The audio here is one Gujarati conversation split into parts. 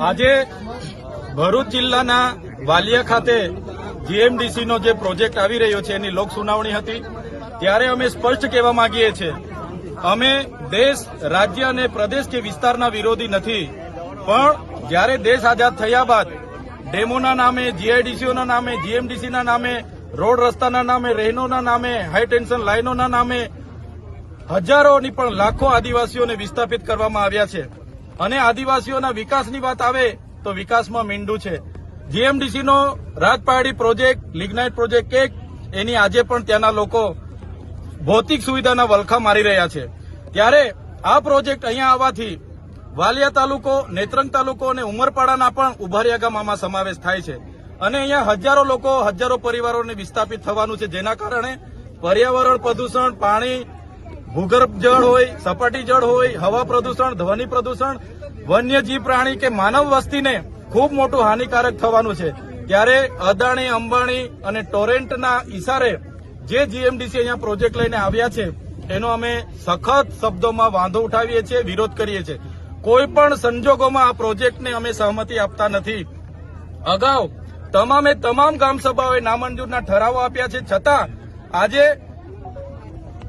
આજે ભરૂચ જિલ્લાના વાલિયા ખાતે જીએમડીસી નો જે પ્રોજેક્ટ આવી રહ્યો છે, એની લોક સુનાવણી હતી. ત્યારે અમે સ્પષ્ટ કહેવા માંગીએ છીએ, અમે દેશ, રાજ્ય અને પ્રદેશ કે વિસ્તારના વિરોધી નથી. પણ જ્યારે દેશ આઝાદ થયા બાદ ડેમોના નામે, જીઆઈડીસીઓના નામે, જીએમડીસીના નામે, રોડ રસ્તાના નામે, રહેનોના નામે, હાઈ ટેન્શન લાઇનોના નામે હજારોની પણ લાખો આદિવાસીઓને વિસ્થાપિત કરવામાં આવ્યા છે. અને આદિવાસીઓના વિકાસની વાત આવે તો વિકાસમાં મીંડું છે. જીએમડીસીનો રાજપહાડી પ્રોજેક્ટ, લિગ્નાઇટ પ્રોજેક્ટ એક, એની આજે પણ ત્યાંના લોકો ભૌતિક સુવિધાના વલખા મારી રહ્યા છે. ત્યારે આ પ્રોજેક્ટ અહીંયા આવવાથી વાલિયા તાલુકો, નેત્રંગ તાલુકો અને ઉમરપાડાના પણ ઉભારિયા ગામમાં સમાવેશ થાય છે. અને અહીંયા હજારો લોકો, હજારો પરિવારોને વિસ્થાપિત થવાનું છે. જેના કારણે પર્યાવરણ પ્રદૂષણ, પાણી ભૂગર્ભ જળ હોય, સપાટી જળ હોય, હવા પ્રદૂષણ, ધ્વનિ પ્રદૂષણ, વન્યજીવ પ્રાણી કે માનવ વસ્તીને ખૂબ મોટું હાનિકારક થવાનું છે. ત્યારે અદાણી, અંબાણી અને ટોરેન્ટના ઇશારે જે જીએમડીસી અહીંયા પ્રોજેક્ટ લઈને આવ્યા છે, એનો અમે સખત શબ્દોમાં વાંધો ઉઠાવીએ છીએ, વિરોધ કરીએ છીએ. કોઈ પણ સંજોગોમાં આ પ્રોજેક્ટને અમે સહમતિ આપતા નથી. અગાઉ તમામે તમામ ગામ સભાઓએ નામંજૂરના ઠરાવો આપ્યા છે. છતાં આજે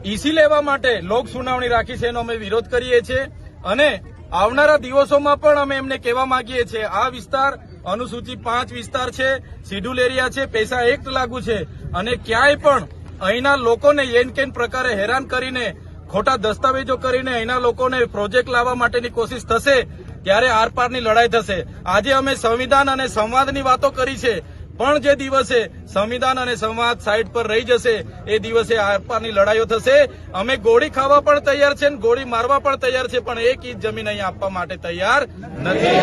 ઈસી લેવા માટે લોક સુનાવણી રાખી છે એનો અમે વિરોધ કરીએ છીએ. અને આવનારા દિવસોમાં પણ અમે એમને કહેવા માંગીએ છીએ, આ વિસ્તાર અનુસૂચિ પાંચ વિસ્તાર છે, શિડ્યુલ એરિયા છે, પૈસા એક્ટ લાગુ છે. અને ક્યાંય પણ અહીંના લોકોને યેન કેન પ્રકારે હેરાન કરીને, ખોટા દસ્તાવેજો કરીને અહીંના લોકોને પ્રોજેક્ટ લાવવા માટેની કોશિશ થશે, ત્યારે આરપારની લડાઈ થશે. આજે અમે સંવિધાન અને સંવાદની વાતો કરી છે પણ જે દિવસે સંવિધાન અને સંવાદ સાઈડ પર રહી જશે, એ દિવસે આરપારની લડાઈઓ થશે. અમે ગોળી ખાવા પણ તૈયાર છે ગોળી મારવા પણ તૈયાર છે, પણ એક ઇંચ જમીન અહીં આપવા માટે તૈયાર નથી.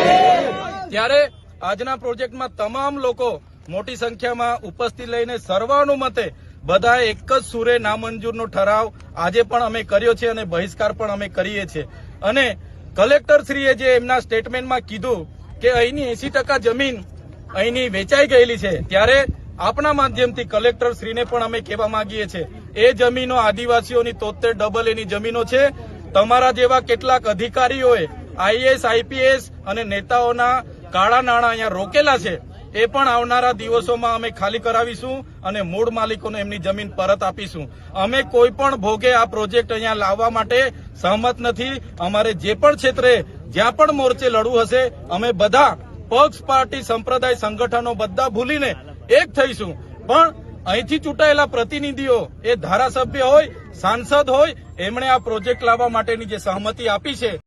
ત્યારે આજના પ્રોજેક્ટમાં તમામ લોકો મોટી સંખ્યામાં ઉપસ્થિત લઈને સર્વાનુમતે બધા એક જ સુરે નામંજૂરનો ઠરાવ આજે પણ અમે કર્યો છે અને બહિષ્કાર પણ અમે કરીએ છીએ. અને કલેક્ટરશ્રીએ જે એમના સ્ટેટમેન્ટમાં કીધું કે અહીંની એસી જમીન અહીંની વેચાઈ ગયેલી છે. ત્યારે આપના માધ્યમથી કલેક્ટર શ્રીને પણ અમે કહેવા માંગીએ છીએ, એ જમીનો આદિવાસીઓની તોતેર ડબલ એની જમીનો છે. તમારા જેવા કેટલાક અધિકારીઓએ આઈએસ આઈપીએસ અને નેતાઓના કાળા નાણાં અહીંયા રોકેલા છે. એ પણ આવનારા દિવસોમાં અમે ખાલી કરાવીશું અને મૂળ માલિકોને એમની જમીન પરત આપીશું. અમે કોઈ પણ ભોગે આ પ્રોજેક્ટ અહીંયા લાવવા માટે સહમત નથી. અમારે જે પણ ક્ષેત્રે જ્યાં પણ મોરચે લડવું હશે, અમે બધા પક્ષ, પાર્ટી, સંપ્રદાય, સંગઠનો બધા ભૂલીને એક થઈશું. પણ અહીંથી ચૂંટાયેલા પ્રતિનિધિઓ, એ ધારાસભ્ય હોય, સાંસદ હોય, એમણે આ પ્રોજેક્ટ લાવવા માટેની જે સહમતિ આપી છે